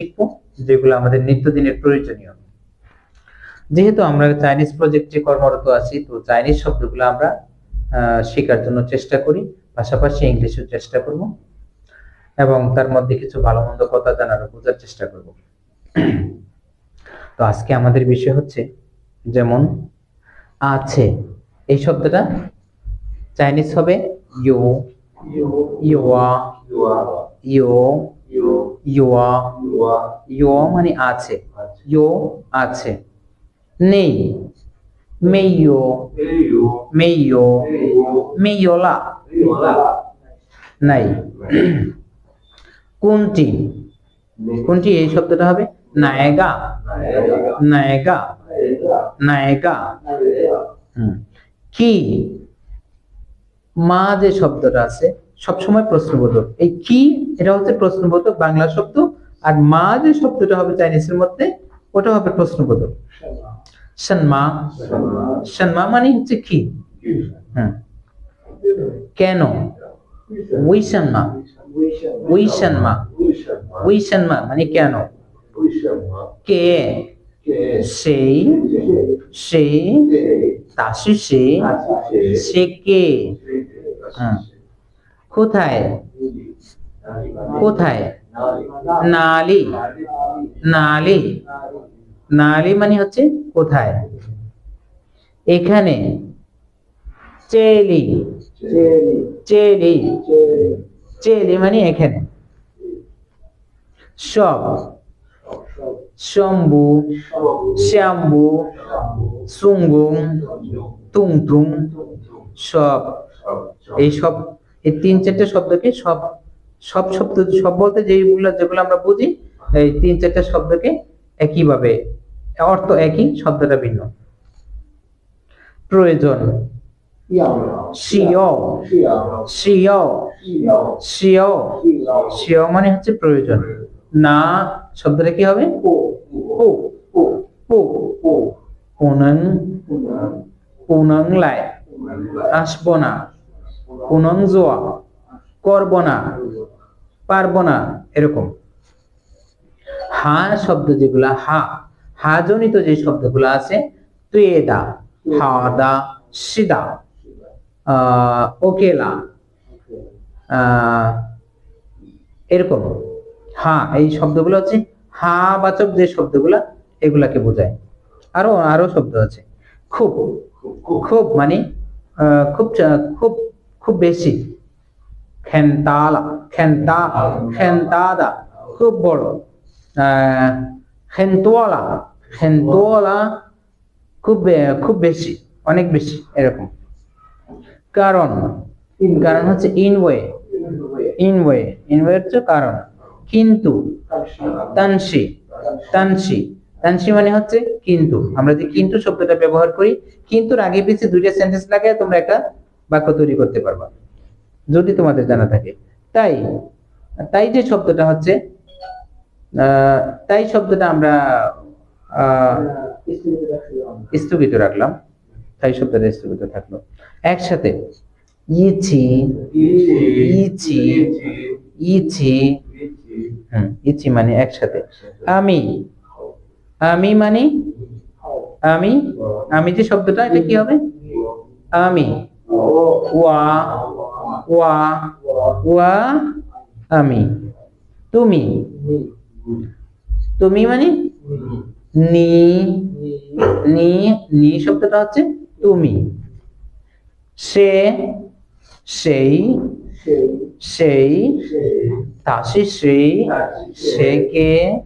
শিখব যেগুলো আমাদের নিত্যদিনের প্রয়োজনীয়। যেহেতু আমরা চাইনিজ প্রজেক্টে কর্মরত আছি তো চাইনিজ শব্দগুলো আমরা শেখার জন্য চেষ্টা করি পাশাপাশি ইংলিশও চেষ্টা করব এবং তার মধ্যে কিছু ভালো মন্দ কথা জানার বোঝার চেষ্টা করব। তো আজকে আমাদের বিষয় হচ্ছে যেমন আছে এই শব্দটা চাইনিজ হবে ইউ ইউয়া ইউ ইউয়া ইউ মানে আছে। ইউ আছে। নেই। মেইয়ো। মেইয়ো। মেইয়োলা। নাই। কোনটি? কোনটি? এই শব্দটা হবে নায়গা। নায়গা। নায়গা। কি? মা যে শব্দটা আছে সবসময় প্রশ্নবোধক। এই কি, এটা হচ্ছে প্রশ্নবোধক বাংলা শব্দ, আর মা যে শব্দটা হবে চাইনিজের মধ্যে, ওটা হবে প্রশ্নবোধক। সন্মা। সন্মা মানে হচ্ছে কি? হুম কেন? ওই সন্মা। ওই সন্মা। ওই সন্মা মানে কেন? কে? সেই সেই তাসি সে। সে কে? হুম কোথায়? কোথায়? নালি। নালি। নালি মানে হচ্ছে কোথায়? এখানে। চেলি। চেলি। চেলি মানে এখানে। সব শম্ভু। শ্যাম্বু। সুঙ্গুং তুংতুং। সব এই সব এই তিন চারটে শব্দকে সব সব শব্দ, সব বলতে যেগুলো যেগুলো আমরা বুঝি, এই তিন চারটে শব্দকে একইভাবে, অর্থ একই, শব্দটা ভিন্ন। প্রয়োজন। মানে হচ্ছে প্রয়োজন। না, শব্দটা কি হবে? আসব না। পুনং জোয়া, করব না, পারব না, এরকম। হা শব্দ যেগুলা, হা হা জনিত যে শব্দগুলো আছে তুয়েদা সিদা ওকেলা এরকম। হা, এই শব্দগুলো হচ্ছে হা বাচক যে শব্দগুলা, এগুলাকে বোঝায়। আরও আরও শব্দ আছে। খুব খুব মানে খুব খুব খুব বেশি। খেনতালা, খেনতা, খেনতাদা, খুব বড়। খেনতোয়ালা খেনতোয়ালা খুব খুব বেশি, অনেক বেশি এরকম। কারণ কারণ হচ্ছে ইনওয়ে। ইনওয়ে ইনওয়ে হচ্ছে কারণ। কিন্তু, তানসি তানসি তানসি মানে হচ্ছে কিন্তু। আমরা যে কিন্তু শব্দটা ব্যবহার করি কিন্তুর আগে পিছিয়ে দুইটা সেন্টেন্স লাগে তোমরা একটা বাক্য তৈরি করতে পারবা। যদি তোমাদের জানা থাকে। তাই তাই যে শব্দটা হচ্ছে তাই শব্দটা আমরা স্থগিত রাখলাম। তাই শব্দটা স্থগিত থাকল। একসাথে ইছি ইছি ইছি হুম ইছি মানে একসাথে। আমি আমি মানে আমি আমি যে শব্দটা, এটা কি হবে? আমি। ওয়া ওয়া ওয়া, আমি। তুমি? তুমি মানে? নি নি নি শব্দটা হচ্ছে তুমি। সে, সেই সেই, তাসি সেই সে কে?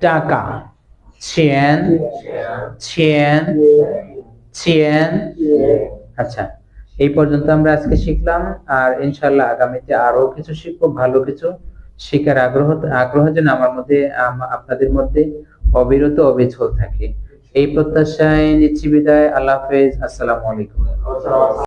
টাকা। চেন চেন চেন আচ্ছা এই পর্যন্ত আমরা আজকে শিখলাম আর ইনশাল্লাহ আগামীতে আরও কিছু শিখব, ভালো কিছু শিখার আগ্রহ আগ্রহ যেন আমার মধ্যে আপনাদের মধ্যে অবিরত অবিচল থাকে। এই প্রত্যাশায় নিচ্ছি বিদায়, আল্লাহ হাফেজ, আসসালামু আলাইকুম।